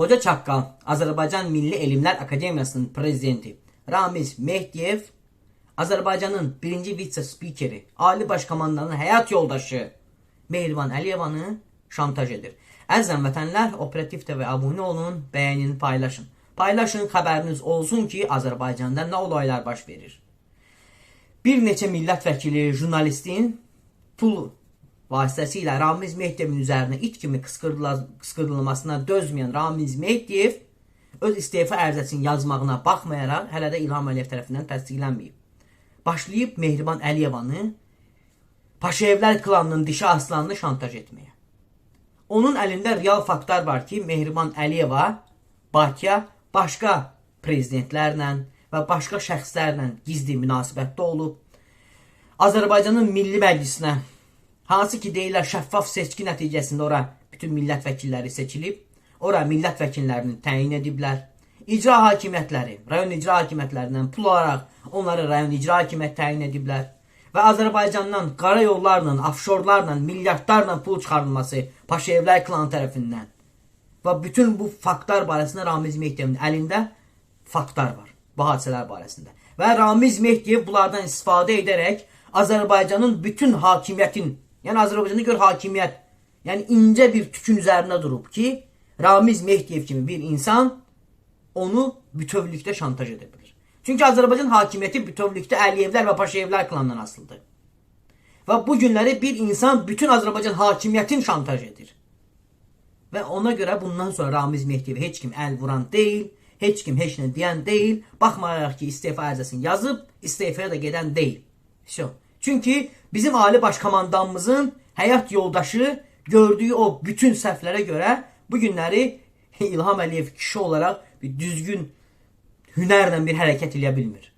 Hoca Çaqqal, Azərbaycan Milli Elmlər Akademiyasının prezidenti Ramiz Mehdiyev, Azərbaycanın birinci vitse-spikeri, Ali Baş Komandanın həyat yoldaşı Mehriban Əliyevanı şantaj edir. Əzizən vətənlər, Operativ TV abunə olun, bəyənin, paylaşın. Paylaşın, xəbəriniz olsun ki, Azərbaycanda nə olaylar baş verir. Bir neçə millət vəkili jurnalistin pul vasitəsilə Ramiz Mehdiyevin üzərinə it kimi qısqırdılmasına dözməyən Ramiz Mehdiyev öz istefa ərizəsini yazmağına baxmayaraq hələ də İlham Əliyev tərəfindən təsdiqlənməyib. Başlayıb Mehriban Əliyevanı Paşayevlər klanının dişi aslanını şantaj etməyə. Onun əlində real faktlar var ki, Mehriban Əliyeva Bakıya başqa prezidentlərlə və başqa şəxslərlə gizli münasibətdə olub. Azərbaycanın Milli Məclisinə hansı ki deyirlər şəffaf seçki nəticəsində ora bütün millət vəkilləri seçilib, ora millət vəkillərini təyin ediblər. İcra hakimiyyətləri, rayon icra hakimiyyətlərindən pul alaraq onları rayon icra hakimiyyət təyin ediblər. Və Azərbaycandan qara yollarla, afşorlarla, milyardlarla pul çıxarılması Paşayevlər klanı tərəfindən və bütün bu faktlar barəsində Ramiz Mehdiyevin əlində faktlar var bu hadisələr barəsində. Və Ramiz Mehdiyev bunlardan istifadə edərək Azərbaycanın bütün hakimiyyətin, Yani Azerbaycan'da gör hakimiyet. Yani ince bir tükün üzerine durup ki Ramiz Mehdiyev gibi bir insan onu bütövlükte şantaj edebilir. Çünkü Azerbaycan hakimiyeti bütövlükte Əliyevlər ve Paşayevlər klanından asıldı. Ve bu günleri bir insan bütün Azerbaycan hakimiyetin şantaj edir. Ve ona göre bundan sonra Ramiz Mehdiyev'e heç kim el vuran değil, heç kim heç ne diyen değil, bakmayarak ki istifa erzesini yazıp istifaya da giden değil. Şu. Çünki bizim Ali Baş Komandanımızın həyat yoldaşı gördüyü o bütün səhvlərə görə bu günləri İlham Əliyev kişi olaraq bir düzgün hünərlə bir hərəkət eləyə bilmir.